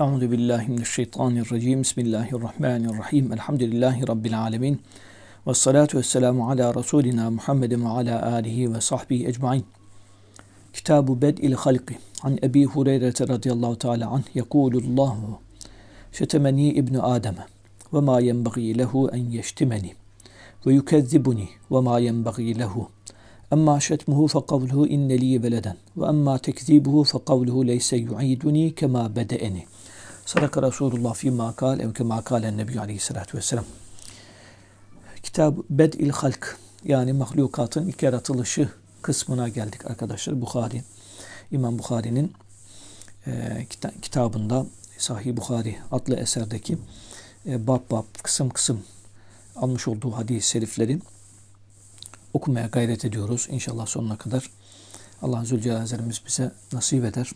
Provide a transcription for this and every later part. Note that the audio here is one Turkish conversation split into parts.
Euzu billahi mineşşeytanirracim. Bismillahirrahmanirrahim. Elhamdülillahi rabbil alamin. Ves salatu vesselamu ala rasulina Muhammedin ve ala alihi ve sahbihi ecmaîn. Kitabu Bed'il Halqi. An Ebi Hureyre radıyallahu teala anh yekulullahu şetemeni ibnu Adem ve ma yenbagî lehu en yeştimeni ve yukezzibuni ve ma yenbagî lehu Emma şetmuhu fe kavluhu inne li veleden ve emma tekzibuhu fe kavluhu leyse yu'iduni kema bede'eni. Sadaka Resulullah fîmâ kâl ev kemâ kâlen nebiyyü aleyhissalâtu vesselam. Kitab Bed'il Halk yani mahlukatın ilk yaratılışı kısmına geldik arkadaşlar. Bukhari, İmam Bukhari'nin e, kitabında Sahih Bukhari adlı eserdeki e, bab bab kısım kısım almış olduğu hadis-i şeriflerin okumaya gayret ediyoruz. İnşallah sonuna kadar Allah Zülcelal'imiz bize nasip eder.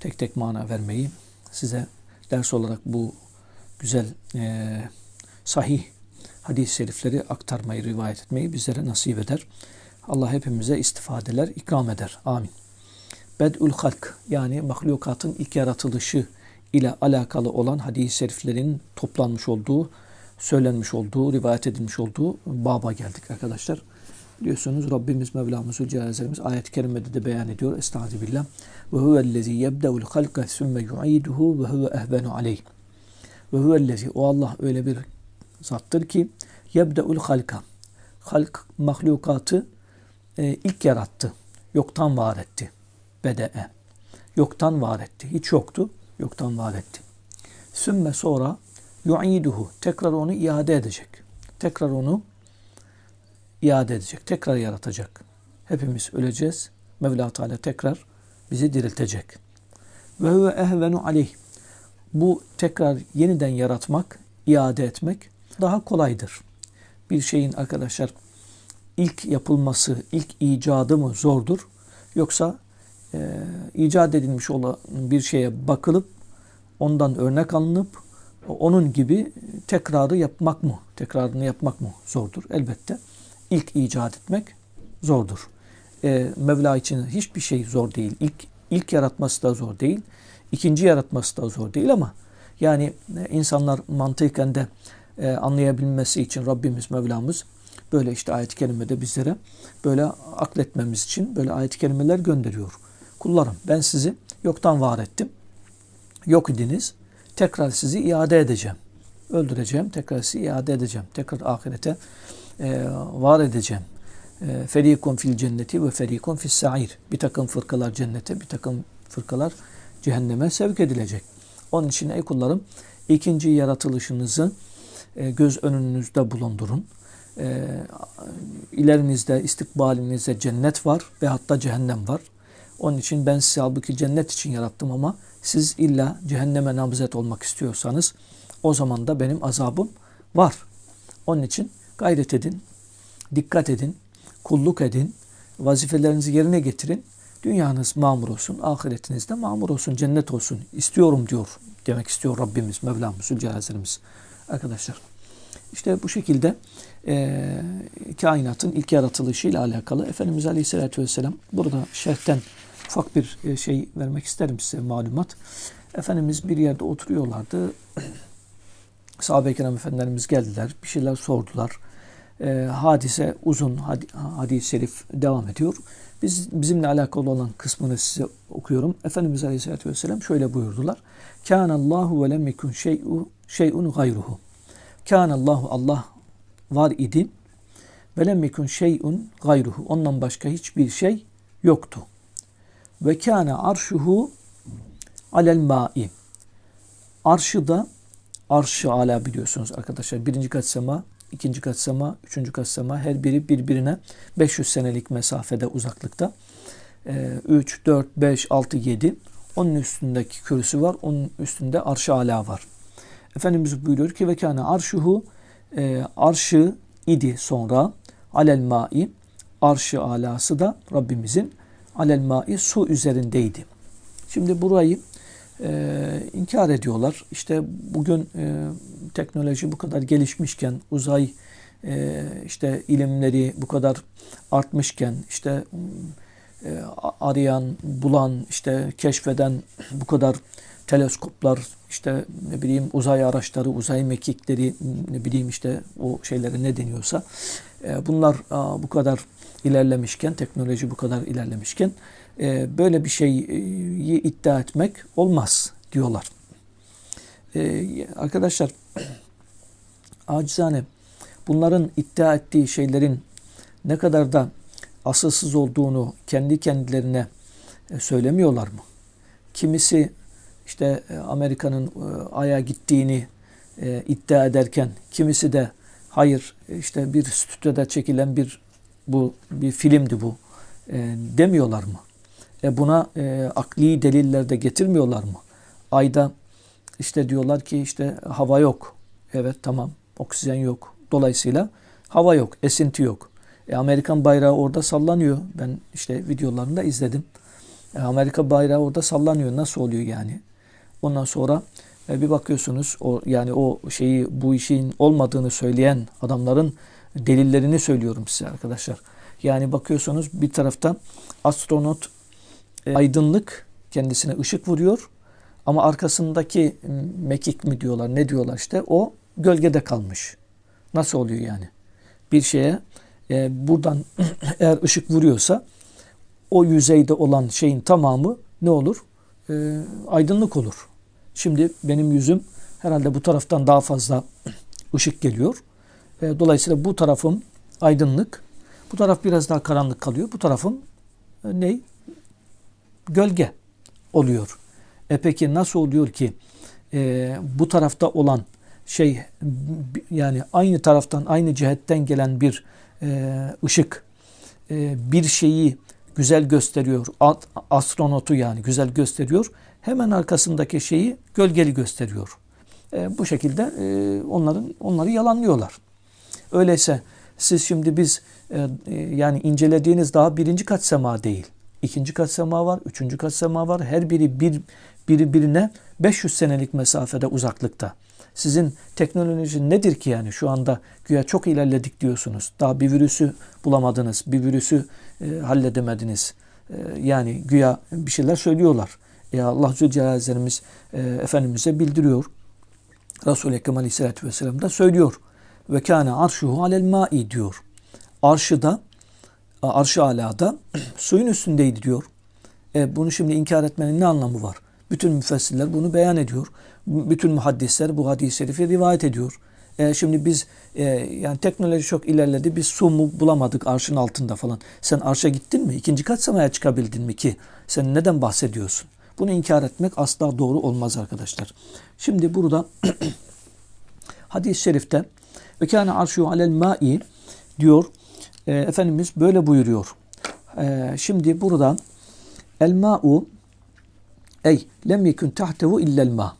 Tek tek mana vermeyi size ders olarak bu güzel e, sahih hadis-i şerifleri aktarmayı, rivayet etmeyi bizlere nasip eder. Allah hepimize istifadeler ikram eder. Amin. Bed'ül halk yani mahlukatın ilk yaratılışı ile alakalı olan hadis-i şeriflerin toplanmış olduğu, söylenmiş olduğu, rivayet edilmiş olduğu baba geldik arkadaşlar. Biliyorsunuz Rabbimiz Mevlamız Zülcelal'imiz ayet-i kerimede de beyan ediyor. Estağfirullah. Ve huvellezî yebde'ul halka sümme yu'iduhu ve huve ehvenu aleyh. Ve huvellezî o Allah öyle bir zattır ki yebde'ul halka. Halk mahlukatı e, ilk yarattı. Yoktan var etti. Bede'e. Yoktan var etti. Hiç yoktu. Yoktan var etti. Sümme sonra yu'iduhu. Tekrar onu iade edecek. Tekrar onu iade edecek. Tekrar yaratacak. Hepimiz öleceğiz. Mevla Teala tekrar bizi diriltecek. Ve huve ehvenu aleyh. Bu tekrar yeniden yaratmak, iade etmek daha kolaydır. Bir şeyin arkadaşlar ilk yapılması, ilk icadı mı zordur? Yoksa e, icat edilmiş olan bir şeye bakılıp ondan örnek alınıp onun gibi tekrarı yapmak mı? Tekrarını yapmak mı zordur? Elbette ilk icat etmek zordur. E, Mevla için hiçbir şey zor değil. İlk ilk yaratması da zor değil. İkinci yaratması da zor değil ama yani e, insanlar mantıken de e, anlayabilmesi için Rabbimiz Mevlamız böyle işte ayet-i kerimede bizlere böyle akletmemiz için böyle ayet-i kerimeler gönderiyor. Kullarım ben sizi yoktan var ettim. Yok idiniz. Tekrar sizi iade edeceğim. Öldüreceğim. Tekrar sizi iade edeceğim. Tekrar ahirete e, var edeceğim. E, ferikun fil cenneti ve ferikun fis sa'ir. Bir takım fırkalar cennete, bir takım fırkalar cehenneme sevk edilecek. Onun için ey kullarım ikinci yaratılışınızı e, göz önünüzde bulundurun. E, ilerinizde, istikbalinizde cennet var ve hatta cehennem var. Onun için ben sizi halbuki cennet için yarattım ama siz illa cehenneme namzet olmak istiyorsanız o zaman da benim azabım var. Onun için Gayret edin, dikkat edin, kulluk edin, vazifelerinizi yerine getirin. Dünyanız mamur olsun, ahiretiniz de mamur olsun, cennet olsun. İstiyorum diyor demek istiyor Rabbimiz, Mevlamız, Zülcelal'imiz. Arkadaşlar işte bu şekilde e, kainatın ilk yaratılışı ile alakalı Efendimiz Aleyhisselatü Vesselam burada şerhten ufak bir şey vermek isterim size malumat. Efendimiz bir yerde oturuyorlardı. Sahabe-i kiram efendilerimiz geldiler. Bir şeyler sordular e, hadise uzun hadis-i şerif devam ediyor. Biz bizimle alakalı olan kısmını size okuyorum. Efendimiz Aleyhisselatü Vesselam şöyle buyurdular. Allahu ve lem yekun şey'u şey'un gayruhu. Allahu Allah var idi. Ve lem yekun şey'un gayruhu. Ondan başka hiçbir şey yoktu. Ve kâne arşuhu alel ma'i. Arşı da arşı ala biliyorsunuz arkadaşlar. Birinci kat sema, ikinci katsama, üçüncü katsama her biri birbirine 500 senelik mesafede uzaklıkta. 3, 4, 5, 6, 7 onun üstündeki kürsü var. Onun üstünde arş ala var. Efendimiz buyuruyor ki ve kâne arşuhu e, arşı idi sonra alel ma'i arşı alası da Rabbimizin alel ma'i su üzerindeydi. Şimdi burayı e, inkar ediyorlar. İşte bugün e, teknoloji bu kadar gelişmişken, uzay e, işte ilimleri bu kadar artmışken, işte e, arayan, bulan, işte keşfeden bu kadar teleskoplar, işte ne bileyim uzay araçları, uzay mekikleri, ne bileyim işte o şeylere ne deniyorsa e, bunlar bu kadar ilerlemişken, teknoloji bu kadar ilerlemişken e, böyle bir şeyi iddia etmek olmaz diyorlar. E, arkadaşlar acizane bunların iddia ettiği şeylerin ne kadar da asılsız olduğunu kendi kendilerine söylemiyorlar mı? Kimisi işte Amerika'nın Ay'a gittiğini iddia ederken kimisi de hayır işte bir stüdyoda çekilen bir bu bir filmdi bu e, demiyorlar mı? E buna e, akli deliller de getirmiyorlar mı? Ayda işte diyorlar ki işte hava yok. Evet tamam oksijen yok. Dolayısıyla hava yok, esinti yok. E, Amerikan bayrağı orada sallanıyor. Ben işte videolarında izledim. E, Amerika bayrağı orada sallanıyor. Nasıl oluyor yani? Ondan sonra e, bir bakıyorsunuz o yani o şeyi bu işin olmadığını söyleyen adamların delillerini söylüyorum size arkadaşlar. Yani bakıyorsunuz bir taraftan astronot e, aydınlık kendisine ışık vuruyor ama arkasındaki mekik mi diyorlar ne diyorlar işte o gölgede kalmış. Nasıl oluyor yani? Bir şeye e, buradan eğer ışık vuruyorsa o yüzeyde olan şeyin tamamı ne olur? E, aydınlık olur. Şimdi benim yüzüm herhalde bu taraftan daha fazla ışık geliyor. E, dolayısıyla bu tarafım aydınlık. Bu taraf biraz daha karanlık kalıyor. Bu tarafım e, ne? Gölge oluyor. E peki nasıl oluyor ki e, bu tarafta olan şey yani aynı taraftan aynı cihetten gelen bir e, ışık e, bir şeyi güzel gösteriyor. Astronotu yani güzel gösteriyor. Hemen arkasındaki şeyi gölgeli gösteriyor. E, bu şekilde e, onların onları yalanlıyorlar. Öyleyse siz şimdi biz e, e, yani incelediğiniz daha birinci kat sema değil. İkinci kat sema var, üçüncü kat sema var. Her biri bir biri birine 500 senelik mesafede uzaklıkta. Sizin teknoloji nedir ki yani şu anda güya çok ilerledik diyorsunuz. Daha bir virüsü bulamadınız, bir virüsü e, halledemediniz. E, yani güya bir şeyler söylüyorlar. E Allah Zülcelal'imiz e, Efendimiz'e bildiriyor. Resul-i Ekrem Aleyhisselatü Vesselam da söylüyor. Ve kâne arşuhu alel ma'i diyor. Arşı da arşı alada suyun üstündeydi diyor. E, bunu şimdi inkar etmenin ne anlamı var? Bütün müfessirler bunu beyan ediyor. Bütün muhaddisler bu hadis-i şerifi rivayet ediyor. E, şimdi biz e, yani teknoloji çok ilerledi. Biz su mu bulamadık arşın altında falan. Sen arşa gittin mi? İkinci kat semaya çıkabildin mi ki? Sen neden bahsediyorsun? Bunu inkar etmek asla doğru olmaz arkadaşlar. Şimdi burada hadis-i şerifte ve kâne arşu alel ma'i diyor. E, Efendimiz böyle buyuruyor. E, şimdi burada el ma'u ey lem yekun tahtehu illel ma.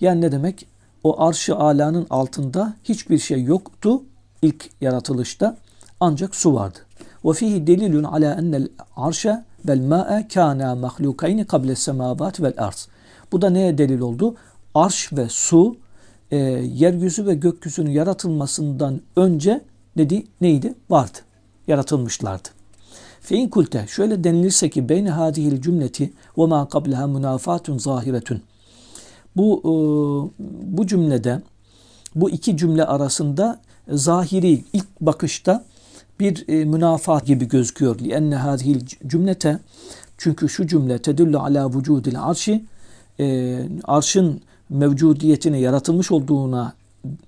Yani ne demek? O arşı alanın altında hiçbir şey yoktu ilk yaratılışta ancak su vardı. Ve fihi delilun ala ennel arşe vel ma'e kana mahlukayni kable semavat vel arz. Bu da neye delil oldu? Arş ve su e, yeryüzü ve gökyüzünün yaratılmasından önce dedi, neydi? Vardı. Yaratılmışlardı. Fein kulte şöyle denilirse ki beyne hadihil cümleti ve ma qablaha münafatun zahiretun. Bu e, bu cümlede bu iki cümle arasında zahiri ilk bakışta bir e, münafat gibi gözüküyor. Lienne hadihil cümlete çünkü şu cümle tedullu ala vücudil arşi e, arşın mevcudiyetine yaratılmış olduğuna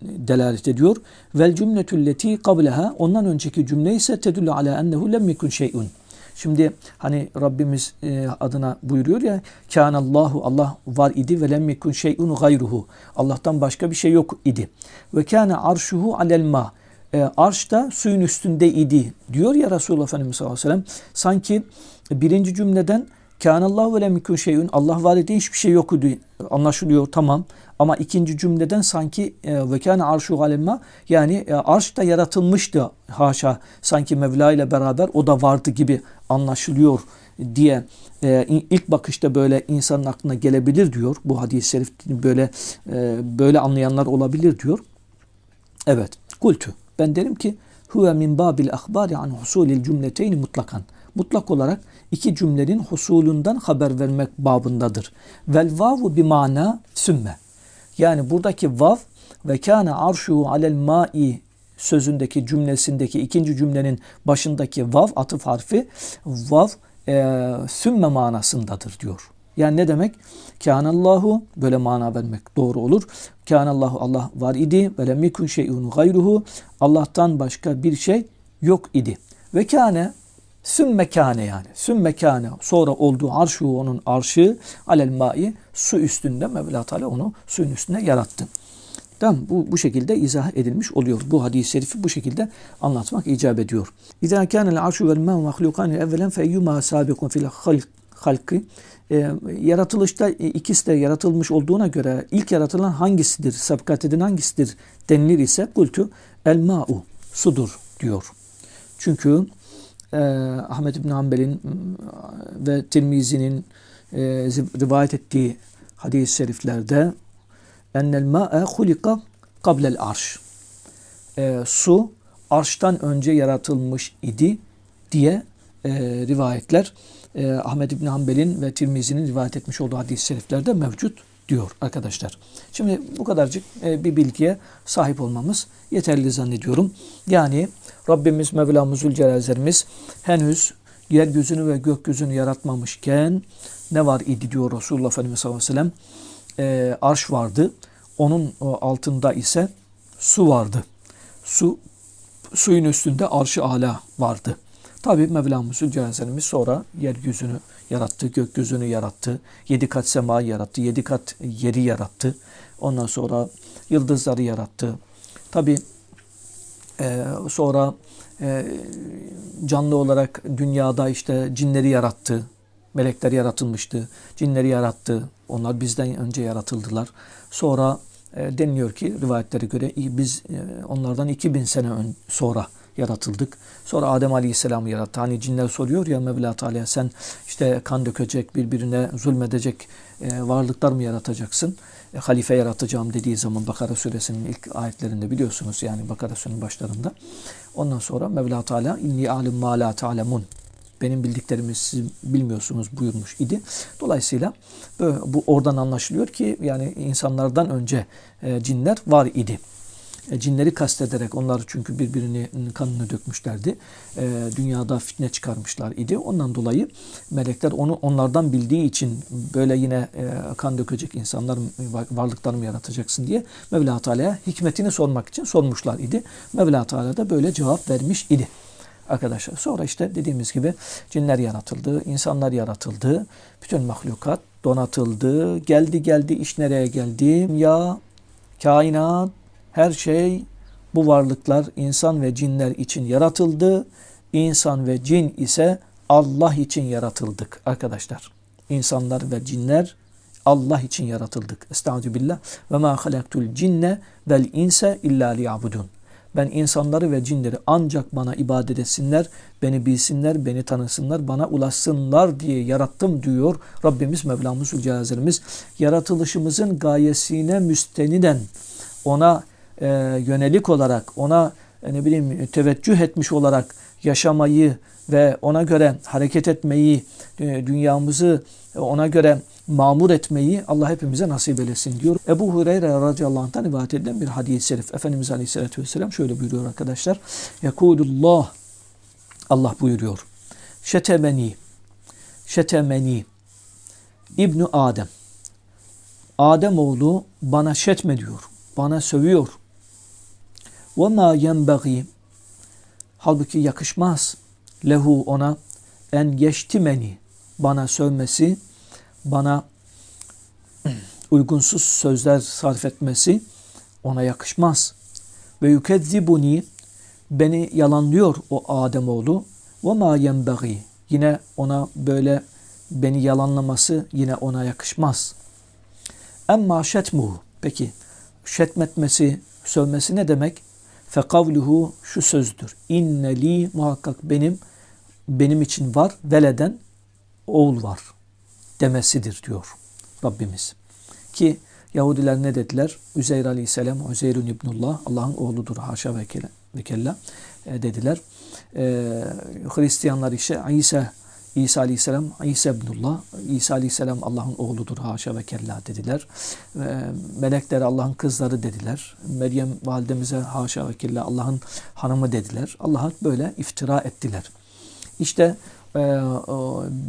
delalet ediyor. Vel cümletülleti kableha ondan önceki cümle ise tedullu ala ennehu lem yekun şey'un. Şimdi hani Rabbimiz e, adına buyuruyor ya Kânallahu Allah var idi ve lem yekun şey'un gayruhu. Allah'tan başka bir şey yok idi. Ve kâne arşuhu alel ma. E, arş da suyun üstünde idi diyor ya Resulullah Efendimiz sallallahu aleyhi ve sellem. Sanki birinci cümleden Kânallahu ve lem yekun şey'un Allah var idi hiçbir şey yok idi anlaşılıyor tamam. Ama ikinci cümleden sanki e, ve kâne arşu alemma yani e, arş da yaratılmıştı haşa sanki Mevla ile beraber o da vardı gibi anlaşılıyor diye e, ilk bakışta böyle insanın aklına gelebilir diyor. Bu hadis-i şerif böyle böyle anlayanlar olabilir diyor. Evet. Kultu. Ben derim ki huve min babil ahbari an husulil cümleteyni mutlakan. Mutlak olarak iki cümlenin husulundan haber vermek babındadır. Vel vavu bir mana sümme. Yani buradaki vav ve kana arşu alel ma'i sözündeki cümlesindeki ikinci cümlenin başındaki vav atıf harfi vav e, sümme manasındadır diyor. Yani ne demek? Kânallahu böyle mana vermek doğru olur. Kânallahu Allah var idi ve lem yekun şey'un gayruhu Allah'tan başka bir şey yok idi. Ve kâne sümme kâne yani. Sümme kâne sonra olduğu arşu onun arşı alel mai su üstünde Mevla Teala onu suyun üstünde yarattı. Tamam bu, bu şekilde izah edilmiş oluyor. Bu hadis-i şerifi bu şekilde anlatmak icap ediyor. İzâ kânel arşu vel mâ mahlukâni evvelen feyyumâ sâbikun fil halkı e, yaratılışta ikisi de yaratılmış olduğuna göre ilk yaratılan hangisidir, sabkat eden hangisidir denilir ise kultu el ma'u sudur diyor. Çünkü e, Ahmet İbn Hanbel'in ve Tirmizi'nin e, rivayet ettiği hadis-i şeriflerde ennel ma'e hulika kablel arş. E, su arştan önce yaratılmış idi diye e, rivayetler e, Ahmet İbni Hanbel'in ve Tirmizi'nin rivayet etmiş olduğu hadis-i şeriflerde mevcut diyor arkadaşlar. Şimdi bu kadarcık e, bir bilgiye sahip olmamız yeterli zannediyorum. Yani Rabbimiz Mevlamız Zülcelal'imiz henüz yeryüzünü ve gökyüzünü yaratmamışken ne var idi diyor Resulullah Efendimiz sallallahu aleyhi ve sellem. E, arş vardı. Onun altında ise su vardı. Su suyun üstünde arşı ala vardı. Tabi Mevlamız Zülcelal'imiz sonra yeryüzünü yarattı, gökyüzünü yarattı, yedi kat semayı yarattı, yedi kat yeri yarattı. Ondan sonra yıldızları yarattı. Tabi e, sonra e, canlı olarak dünyada işte cinleri yarattı. Melekler yaratılmıştı. Cinleri yarattı. Onlar bizden önce yaratıldılar. Sonra e, deniliyor ki rivayetlere göre biz e, onlardan 2000 sene sonra yaratıldık. Sonra Adem Aleyhisselam'ı yarattı. Hani cinler soruyor ya Mevla Teala sen işte kan dökecek, birbirine zulmedecek e, varlıklar mı yaratacaksın? E, halife yaratacağım dediği zaman Bakara suresinin ilk ayetlerinde biliyorsunuz yani Bakara suresinin başlarında. Ondan sonra Mevla Teala inni alim ma la ta'lemun benim bildiklerimi siz bilmiyorsunuz buyurmuş idi. Dolayısıyla bu oradan anlaşılıyor ki yani insanlardan önce e, cinler var idi. E, cinleri kastederek onlar çünkü birbirinin kanını dökmüşlerdi. E, dünyada fitne çıkarmışlar idi. Ondan dolayı melekler onu onlardan bildiği için böyle yine e, kan dökecek insanlar varlıklar mı yaratacaksın diye Mevla Teala'ya hikmetini sormak için sormuşlar idi. Mevla Teala da böyle cevap vermiş idi arkadaşlar. Sonra işte dediğimiz gibi cinler yaratıldı, insanlar yaratıldı, bütün mahlukat donatıldı, geldi geldi iş nereye geldi? Ya kainat her şey bu varlıklar insan ve cinler için yaratıldı. İnsan ve cin ise Allah için yaratıldık arkadaşlar. İnsanlar ve cinler Allah için yaratıldık. Estaizu billah. Ve ma halaktul cinne vel inse illa liyabudun. Ben insanları ve cinleri ancak bana ibadet etsinler, beni bilsinler, beni tanısınlar, bana ulaşsınlar diye yarattım diyor Rabbimiz Mevlamız Zülcelal'imiz. Yaratılışımızın gayesine müsteniden ona e, yönelik olarak ona e, ne bileyim teveccüh etmiş olarak yaşamayı ve ona göre hareket etmeyi, e, dünyamızı ona göre mamur etmeyi Allah hepimize nasip eylesin diyor. Ebu Hureyre radıyallahu anh'tan rivayet edilen bir hadis-i şerif. Efendimiz aleyhissalatü vesselam şöyle buyuruyor arkadaşlar. Yekulullah Allah buyuruyor. Şetemeni Şetemeni İbnu Adem Adem oğlu bana şetme diyor. Bana sövüyor. Ve ma yenbagi halbuki yakışmaz lehu ona en geçtimeni bana sövmesi, bana uygunsuz sözler sarf etmesi ona yakışmaz. Ve yükezzibuni beni yalanlıyor o Ademoğlu ve ma yenbagi yine ona böyle beni yalanlaması yine ona yakışmaz. Emma şetmuhu peki şetmetmesi, sövmesi ne demek? Fekavluhu şu sözdür. İnneli muhakkak benim benim için var veleden oğul var demesidir diyor Rabbimiz. Ki Yahudiler ne dediler? Üzeyr aleyhisselam, Üzeyrün ibnullah, Allah'ın oğludur haşa ve kella e, dediler. e, Hristiyanlar ise İsa İsa Aleyhisselam, İsa ibnullah, İsa Aleyhisselam Allah'ın oğludur haşa ve kella dediler. Melekler Allah'ın kızları dediler. Meryem validemize haşa ve kella Allah'ın hanımı dediler. Allah'a böyle iftira ettiler. İşte e,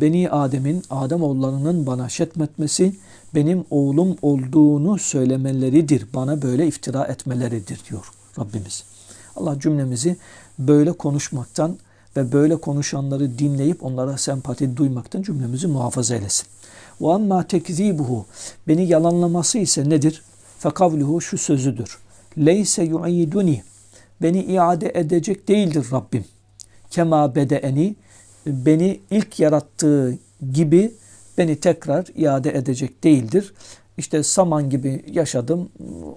Beni Adem'in, Adem oğullarının bana şetmetmesi benim oğlum olduğunu söylemeleridir. Bana böyle iftira etmeleridir diyor Rabbimiz. Allah cümlemizi böyle konuşmaktan ve böyle konuşanları dinleyip onlara sempati duymaktan cümlemizi muhafaza eylesin. Ve amma tekzibuhu beni yalanlaması ise nedir? Fekavluhu şu sözüdür. Leyse yu'iduni beni iade edecek değildir Rabbim. Kema bedeeni beni ilk yarattığı gibi beni tekrar iade edecek değildir. İşte saman gibi yaşadım,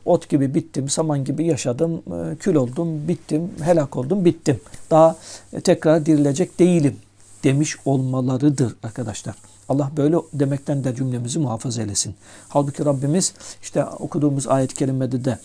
ot gibi bittim, saman gibi yaşadım, kül oldum, bittim, helak oldum, bittim. Daha tekrar dirilecek değilim demiş olmalarıdır arkadaşlar. Allah böyle demekten de cümlemizi muhafaza eylesin. Halbuki Rabbimiz işte okuduğumuz ayet-i kerimede de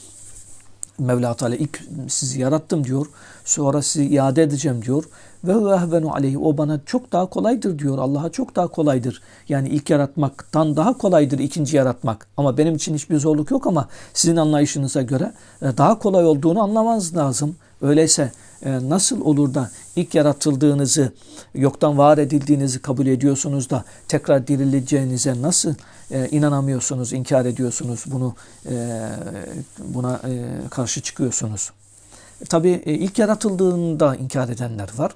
Mevla Teala ilk sizi yarattım diyor. Sonra sizi iade edeceğim diyor. Ve ehvenu aleyhi o bana çok daha kolaydır diyor. Allah'a çok daha kolaydır. Yani ilk yaratmaktan daha kolaydır ikinci yaratmak. Ama benim için hiçbir zorluk yok ama sizin anlayışınıza göre e, daha kolay olduğunu anlamanız lazım. Öyleyse e, nasıl olur da ilk yaratıldığınızı, yoktan var edildiğinizi kabul ediyorsunuz da tekrar dirileceğinize nasıl e, inanamıyorsunuz, inkar ediyorsunuz, bunu buna karşı çıkıyorsunuz? Tabii ilk yaratıldığında inkar edenler var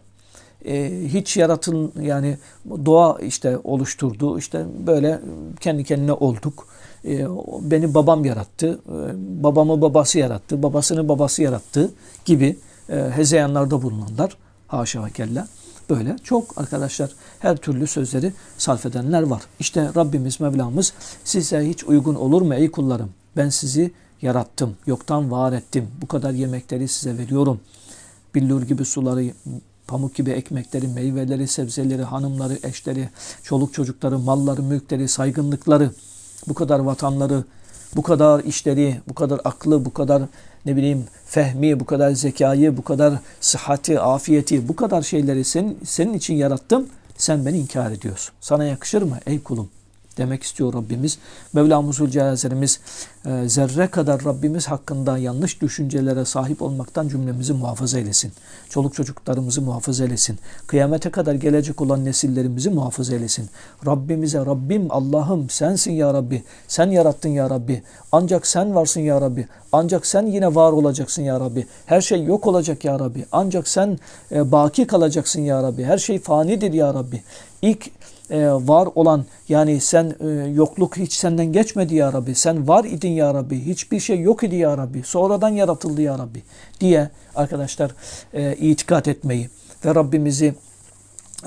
e, hiç yaratıl yani doğa işte oluşturdu işte böyle kendi kendine olduk. E, beni babam yarattı, e, babamı babası yarattı, babasını babası yarattı gibi e, hezeyanlarda bulunanlar haşa ve kella böyle çok arkadaşlar her türlü sözleri sarf edenler var. İşte Rabbimiz Mevlamız size hiç uygun olur mu ey kullarım? Ben sizi yarattım, yoktan var ettim. Bu kadar yemekleri size veriyorum. Billur gibi suları pamuk gibi ekmekleri, meyveleri, sebzeleri, hanımları, eşleri, çoluk çocukları, malları, mülkleri, saygınlıkları, bu kadar vatanları, bu kadar işleri, bu kadar aklı, bu kadar ne bileyim fehmi, bu kadar zekayı, bu kadar sıhhati, afiyeti, bu kadar şeyleri senin, senin için yarattım. Sen beni inkar ediyorsun. Sana yakışır mı ey kulum? Demek istiyor Rabbimiz. Mevlamız Zülcelal'imiz e, zerre kadar Rabbimiz hakkında yanlış düşüncelere sahip olmaktan cümlemizi muhafaza eylesin. Çoluk çocuklarımızı muhafaza eylesin. Kıyamete kadar gelecek olan nesillerimizi muhafaza eylesin. Rabbimize Rabbim Allah'ım sensin ya Rabbi. Sen yarattın ya Rabbi. Ancak sen varsın ya Rabbi. Ancak sen yine var olacaksın ya Rabbi. Her şey yok olacak ya Rabbi. Ancak sen e, baki kalacaksın ya Rabbi. Her şey fanidir ya Rabbi. İlk e, var olan yani sen e, yokluk hiç senden geçmedi ya Rabbi. Sen var idin ya Rabbi. Hiçbir şey yok idi ya Rabbi. Sonradan yaratıldı ya Rabbi diye arkadaşlar e, itikat etmeyi ve Rabbimizi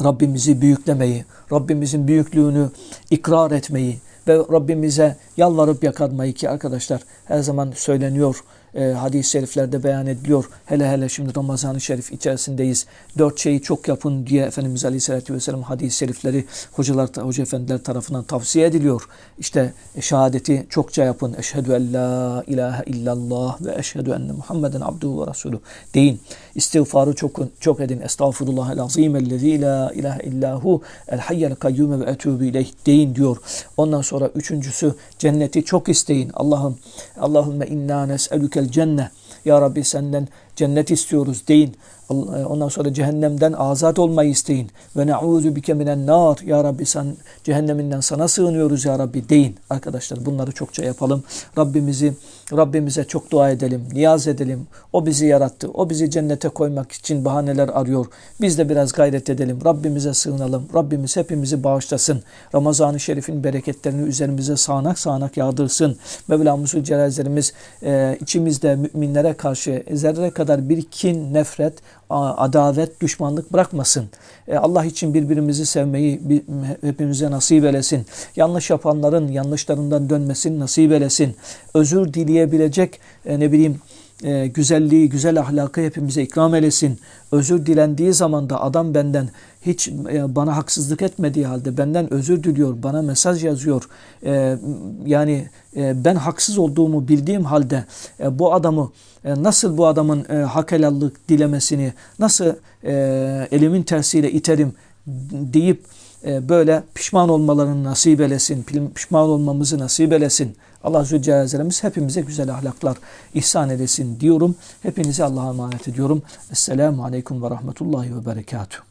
Rabbimizi büyüklemeyi, Rabbimizin büyüklüğünü ikrar etmeyi ve Rabbimize yalvarıp yakarmayı ki arkadaşlar her zaman söyleniyor e, hadis-i şeriflerde beyan ediliyor. Hele hele şimdi Ramazan-ı Şerif içerisindeyiz. Dört şeyi çok yapın diye Efendimiz Aleyhisselatü Vesselam hadis-i şerifleri hocalar, hoca efendiler tarafından tavsiye ediliyor. İşte e, şehadeti çokça yapın. Eşhedü en la ilahe illallah ve eşhedü enne Muhammeden abduhu ve resulü deyin. İstiğfarı çok, çok edin. Estağfurullah el azim ellezî la ilahe illahu el hayyel kayyume ve etûbü ileyh deyin diyor. Ondan sonra üçüncüsü cenneti çok isteyin. Allah'ım Allahümme inna nes'elüke vel cenne. Ya Rabbi senden cennet istiyoruz deyin. E, ondan sonra cehennemden azat olmayı isteyin. Ve ne'ûzu bike minen nar. Ya Rabbi sen cehenneminden sana sığınıyoruz ya Rabbi deyin. Arkadaşlar bunları çokça yapalım. Rabbimizi Rabbimize çok dua edelim, niyaz edelim. O bizi yarattı. O bizi cennete koymak için bahaneler arıyor. Biz de biraz gayret edelim. Rabbimize sığınalım. Rabbimiz hepimizi bağışlasın. Ramazan-ı Şerif'in bereketlerini üzerimize sağanak sağanak yağdırsın. Mevlamız Celazlerimiz e, içimizde müminlere karşı zerre kadar bir kin, nefret, adavet, düşmanlık bırakmasın. E, Allah için birbirimizi sevmeyi hepimize nasip eylesin. Yanlış yapanların yanlışlarından dönmesini nasip eylesin. Özür dileyebilecek e, ne bileyim e, güzelliği, güzel ahlakı hepimize ikram eylesin. Özür dilendiği zaman da adam benden hiç e, bana haksızlık etmediği halde benden özür diliyor, bana mesaj yazıyor. E, yani e, ben haksız olduğumu bildiğim halde e, bu adamı e, nasıl bu adamın e, hak helallik dilemesini nasıl e, elimin tersiyle iterim deyip e, böyle pişman olmalarını nasip eylesin, pişman olmamızı nasip eylesin. Allah Zülcelal'imiz hepimize güzel ahlaklar ihsan edesin diyorum. Hepinizi Allah'a emanet ediyorum. Esselamu Aleyküm ve Rahmetullahi ve Berekatuhu.